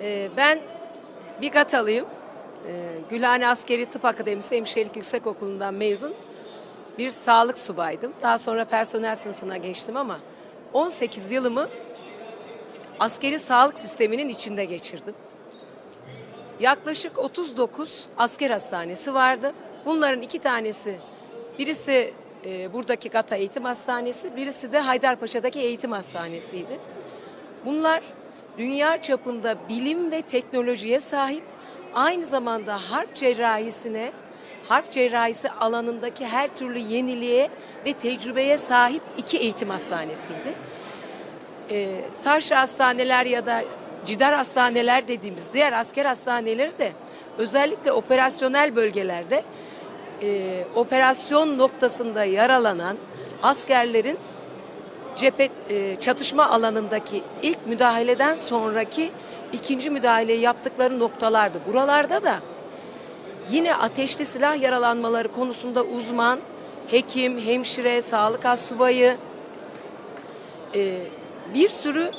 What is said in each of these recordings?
Ee, ben bir Gatalıyım. Ee, Gülhane Askeri Tıp Akademisi Hemşirelik Yüksekokulu'ndan mezun bir sağlık subaydım. Daha sonra personel sınıfına geçtim ama 18 yılımı askeri sağlık sisteminin içinde geçirdim. Yaklaşık 39 asker hastanesi vardı. Bunların iki tanesi, birisi e, buradaki Gata Eğitim Hastanesi, birisi de Haydarpaşa'daki Eğitim Hastanesi'ydi. Bunlar dünya çapında bilim ve teknolojiye sahip, aynı zamanda harp cerrahisine, harp cerrahisi alanındaki her türlü yeniliğe ve tecrübeye sahip iki eğitim hastanesiydi. Ee, taş hastaneler ya da cidar hastaneler dediğimiz diğer asker hastaneleri de özellikle operasyonel bölgelerde e, operasyon noktasında yaralanan askerlerin cephe e, çatışma alanındaki ilk müdahaleden sonraki ikinci müdahaleyi yaptıkları noktalardı. Buralarda da yine ateşli silah yaralanmaları konusunda uzman, hekim, hemşire, sağlık astsubayı e, bir sürü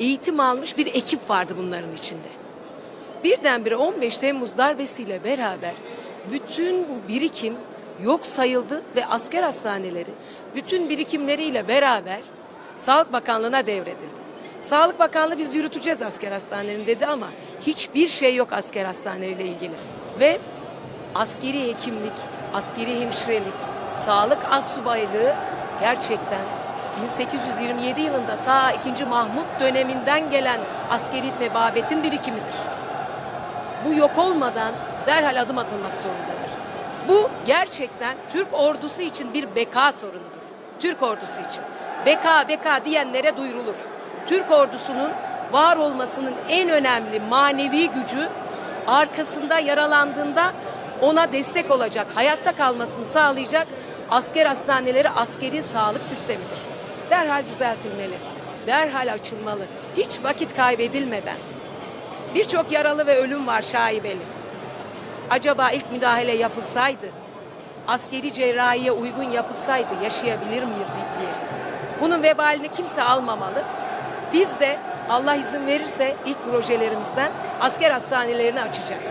eğitim almış bir ekip vardı bunların içinde. Birdenbire 15 Temmuz darbesiyle beraber bütün bu birikim yok sayıldı ve asker hastaneleri bütün birikimleriyle beraber Sağlık Bakanlığı'na devredildi. Sağlık Bakanlığı biz yürüteceğiz asker hastanelerini dedi ama hiçbir şey yok asker hastaneleriyle ilgili. Ve askeri hekimlik, askeri hemşirelik, sağlık astsubaylığı gerçekten 1827 yılında ta 2. Mahmut döneminden gelen askeri tebabetin birikimidir. Bu yok olmadan derhal adım atılmak zorundadır. Bu gerçekten Türk ordusu için bir beka sorunudur. Türk ordusu için. Beka beka diyenlere duyurulur. Türk ordusunun var olmasının en önemli manevi gücü arkasında yaralandığında ona destek olacak, hayatta kalmasını sağlayacak asker hastaneleri askeri sağlık sistemidir. Derhal düzeltilmeli, derhal açılmalı, hiç vakit kaybedilmeden. Birçok yaralı ve ölüm var şaibeli. Acaba ilk müdahale yapılsaydı, askeri cerrahiye uygun yapılsaydı yaşayabilir miydik diye. Bunun vebalini kimse almamalı. Biz de Allah izin verirse ilk projelerimizden asker hastanelerini açacağız.